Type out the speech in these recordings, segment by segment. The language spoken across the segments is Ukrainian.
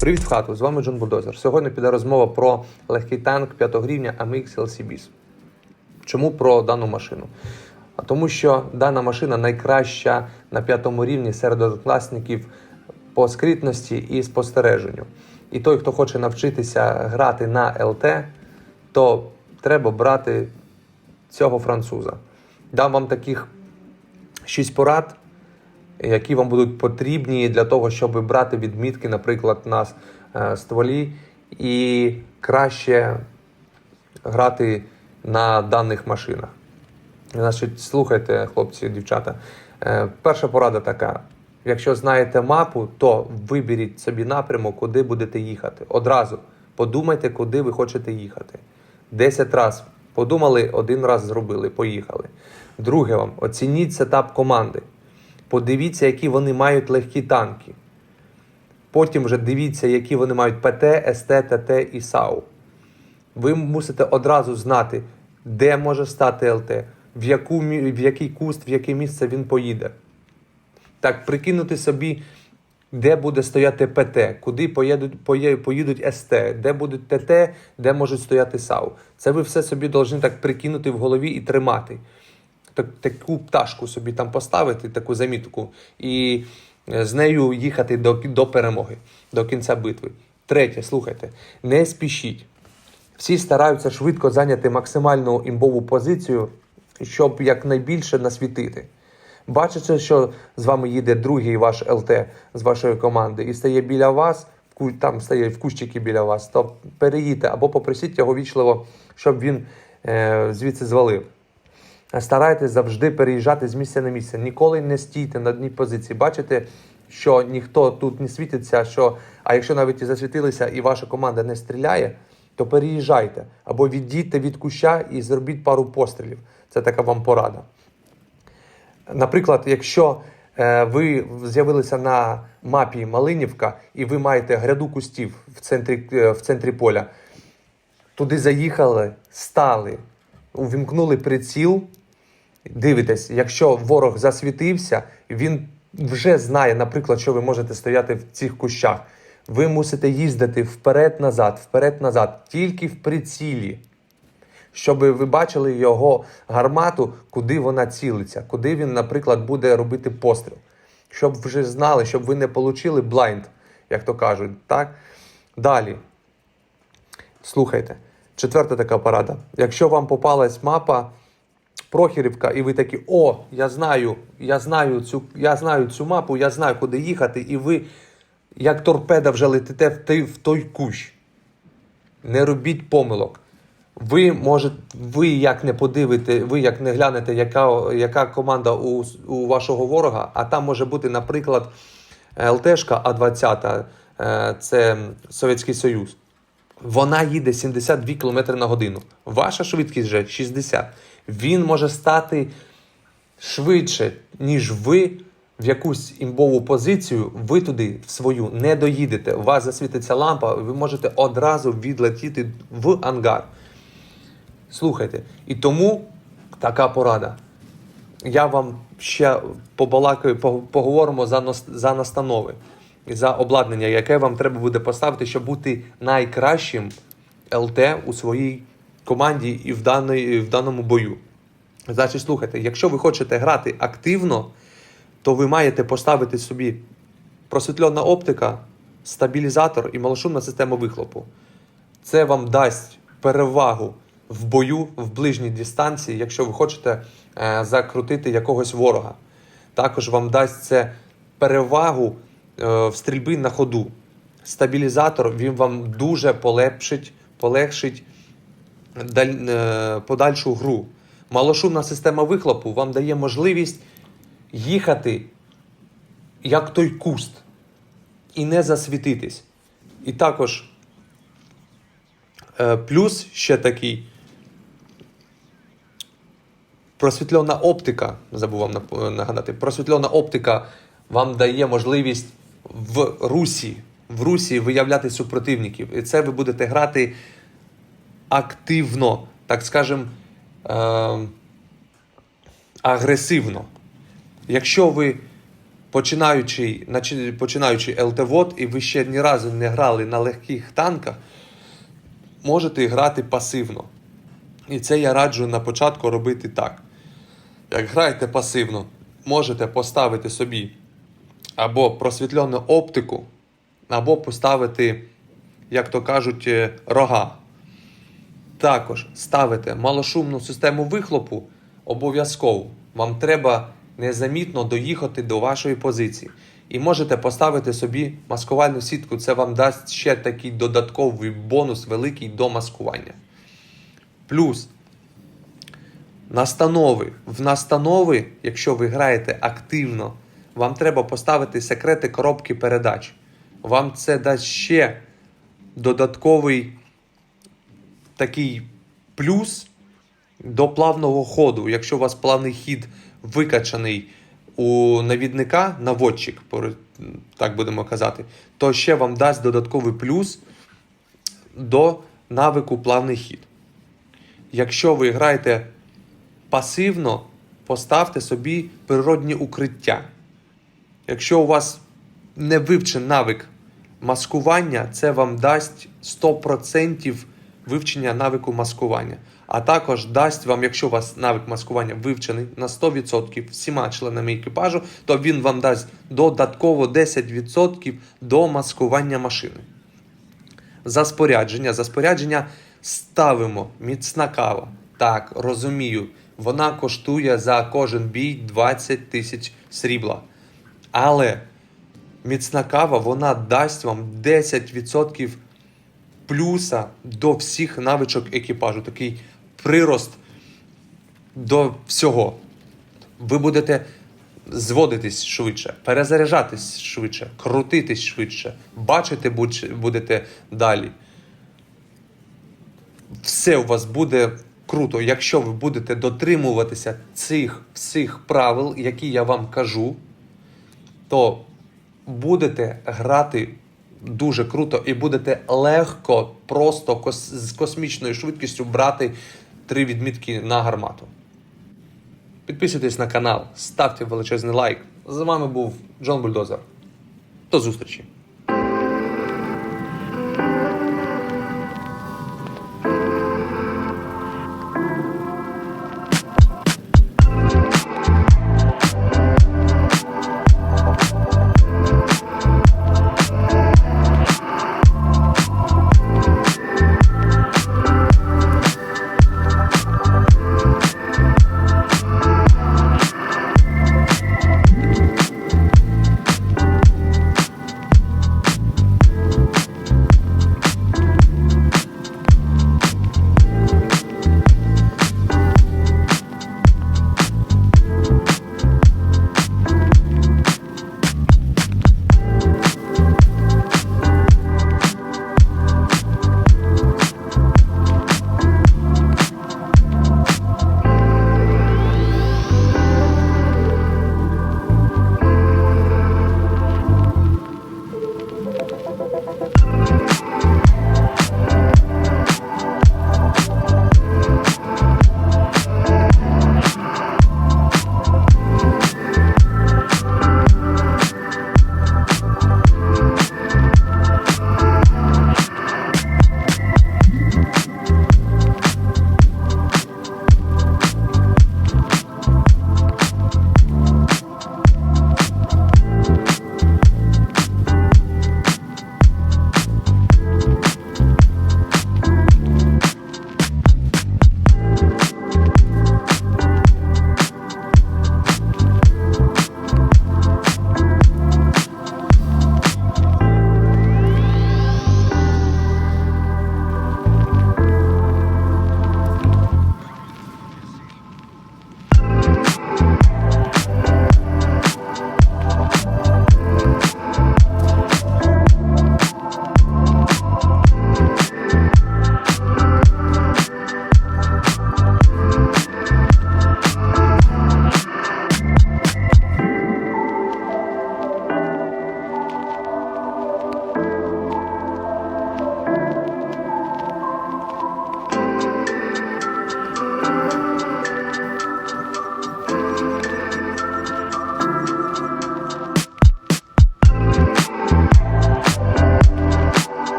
Привіт в хату! З вами Джон Бульдозер. Сьогодні піде розмова про легкий танк 5 рівня AMX LCBs. Чому про дану машину? А Тому що дана машина найкраща на п'ятому рівні серед однокласників по скритності і спостереженню. І той, хто хоче навчитися грати на ЛТ, то треба брати цього француза. Дам вам таких 6 порад, які вам будуть потрібні для того, щоб брати відмітки, наприклад, на е, стволі, і краще грати на даних машинах. Значить, слухайте, хлопці, дівчата. Е, Перша порада така: якщо знаєте мапу, то виберіть собі напрямок, куди будете їхати. Одразу подумайте, куди ви хочете їхати. Десять разів подумали, один раз зробили, поїхали. Друге вам, оцініть сетап команди. Подивіться, які вони мають легкі танки. Потім вже дивіться, які вони мають ПТ, СТ, ТТ і САУ. Ви мусите одразу знати, де може стати ЛТ, в, яку, в який куст, в яке місце він поїде. Так, прикинути собі, де буде стояти ПТ, куди поїдуть, поїдуть СТ, де будуть ТТ, де можуть стояти САУ. Це ви все собі повинні так прикинути в голові і тримати. Так, таку пташку собі там поставити, таку замітку, і е, з нею їхати до, до перемоги, до кінця битви. Третє, слухайте, не спішіть. Всі стараються швидко зайняти максимальну імбову позицію, щоб якнайбільше насвітити. Бачите, що з вами їде другий ваш ЛТ з вашої команди і стає біля вас, там стає в кущики біля вас, то переїдьте або попросіть його вічливо, щоб він е, звідси звалив. Старайтесь завжди переїжджати з місця на місце. Ніколи не стійте на одній позиції. Бачите, що ніхто тут не світиться, що а якщо навіть і засвітилися і ваша команда не стріляє, то переїжджайте або відійдьте від куща і зробіть пару пострілів. Це така вам порада. Наприклад, якщо е, ви з'явилися на мапі Малинівка і ви маєте гряду кустів в центрі, е, в центрі поля, туди заїхали, стали, увімкнули приціл. Дивитесь, якщо ворог засвітився, він вже знає, наприклад, що ви можете стояти в цих кущах. Ви мусите їздити вперед-назад, вперед-назад, тільки в прицілі, щоб ви бачили його гармату, куди вона цілиться, куди він, наприклад, буде робити постріл. Щоб вже знали, щоб ви не отримали блайнд, як то кажуть. Так? Далі. Слухайте, четверта така порада. Якщо вам попалась мапа Прохірівка, і ви такі, о, я знаю, я знаю цю, я знаю цю мапу, я знаю, куди їхати, і ви, як торпеда, вже летите в той, в той кущ. Не робіть помилок. Ви можете, ви як не подивите, ви як не глянете, яка, яка команда у, у вашого ворога, а там може бути, наприклад, ЛТшка А-20, е, це Совєтський Союз. Вона їде 72 км на годину. Ваша швидкість вже 60. Він може стати швидше, ніж ви в якусь імбову позицію, ви туди в свою не доїдете. У вас засвітиться лампа, ви можете одразу відлетіти в ангар. Слухайте, і тому така порада. Я вам ще побалакаю, поговоримо за, за настанови і за обладнання, яке вам треба буде поставити, щоб бути найкращим ЛТ у своїй команді і в, даної, в даному бою. Значить, слухайте, якщо ви хочете грати активно, то ви маєте поставити собі просвітлена оптика, стабілізатор і малошумна система вихлопу. Це вам дасть перевагу в бою в ближній дистанції, якщо ви хочете е, закрутити якогось ворога. Також вам дасть це перевагу е, в стрільбі на ходу. Стабілізатор він вам дуже полегшить, полегшить подальшу гру. Малошумна система вихлопу вам дає можливість їхати як той куст і не засвітитись. І також Е, Плюс ще такий. Просвітлена оптика, забув вам нап- нагадати, просвітлена оптика вам дає можливість в русі, в русі виявляти супротивників. І це ви будете грати активно, так скажем, е- агресивно. Якщо ви починаючий, начи- починаючий ЛТВОД, і ви ще ні разу не грали на легких танках, можете грати пасивно. І це я раджу на початку робити так. Як граєте пасивно, можете поставити собі або просвітлену оптику, або поставити, як то кажуть, е, рога. Також ставите малошумну систему вихлопу обов'язково. Вам треба незамітно доїхати до вашої позиції. І можете поставити собі маскувальну сітку. Це вам дасть ще такий додатковий бонус великий до маскування. Плюс настанови. В настанови, якщо ви граєте активно, вам треба поставити секрети коробки передач. Вам це дасть ще додатковий такий плюс до плавного ходу. Якщо у вас плавний хід викачаний у навідника, наводчик, так будемо казати, то ще вам дасть додатковий плюс до навику плавний хід. Якщо ви граєте пасивно, поставте собі природні укриття. Якщо у вас не вивчений навик маскування, це вам дасть 100% вивчення навику маскування. А також дасть вам, якщо у вас навик маскування вивчений на 100% всіма членами екіпажу, то він вам дасть додатково 10% до маскування машини. За спорядження. За спорядження ставимо міцна кава. Так, розумію, вона коштує за кожен бій 20 тисяч срібла. Але міцна кава вона дасть вам 10% плюса до всіх навичок екіпажу. Такий прирост до всього. Ви будете зводитись швидше, перезаряджатись швидше, крутитись швидше, бачити будете далі. Все у вас буде круто, якщо ви будете дотримуватися цих всіх правил, які я вам кажу, то будете грати дуже круто і будете легко, просто з космічною швидкістю брати три відмітки на гармату. Підписуйтесь на канал, ставте величезний лайк. З вами був Джон Бульдозер. До зустрічі!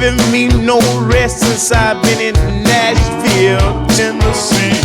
giving me no rest since I've been in Nashville, Tennessee.